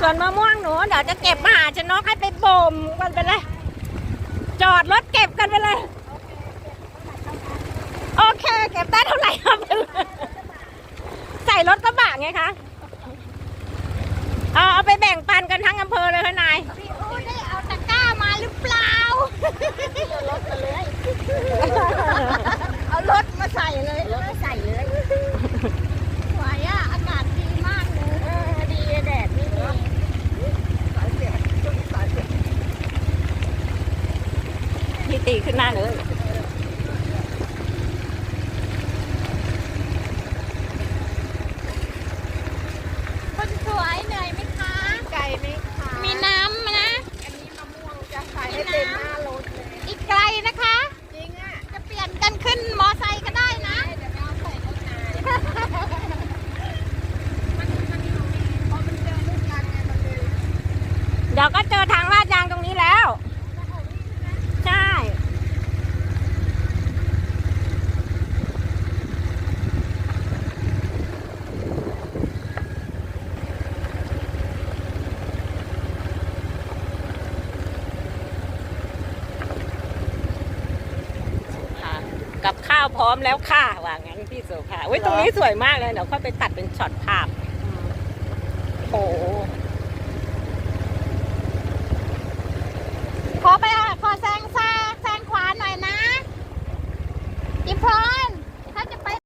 ส่วนมะม่วงหนูเดี๋ยวจะเก็บมาหาชนกให้ไปบ่มกันไปเลย จอดรถเก็บกันไปเลย โอเค เก็บได้เท่าไหร่ครับใส่รถกระบะไงคะ เอาเอาไปแบ่งปันกันทั้งอำเภอเลยค่ะนาย พี่อู้ได้เอาตะกร้ามาหรือเปล่า เอารถมาเลย เอารถมาใส่เลยรถมาใส่เลยสวยอะ อากาศดีมากเลยเออดีแดดไม่มี พี่ตีขึ้นหน้าเลยคนสวยเหนื่อยไหมคะ ไก่ไหมคะ มีน้ำนะ อันนี้มะม่วงจะใส่ให้เต็มหน้ารถเลย อีกไกลนะคะ จริงอะ จะเปลี่ยนกันขึ้นมอไซค์ก็ได้นะ เดี๋ยวไปเอาใส่รถนายมันมันมีพอมันเจอลูกกันไงมันเลยเดี๋ยวก็เจอทางลาดยางตรงนี้แล้ว ใช่ ค่ะ กับข้าวพร้อมแล้วค่ะว่างั้นพี่โสภาอุ้ยตรงนี้สวยมากเลยเดี๋ยวค่อยไปตัดเป็นช็อตภาพโอ้โหขอไปอะขอแซงซ้ายแซงขวาหน่อยนะอีพลอย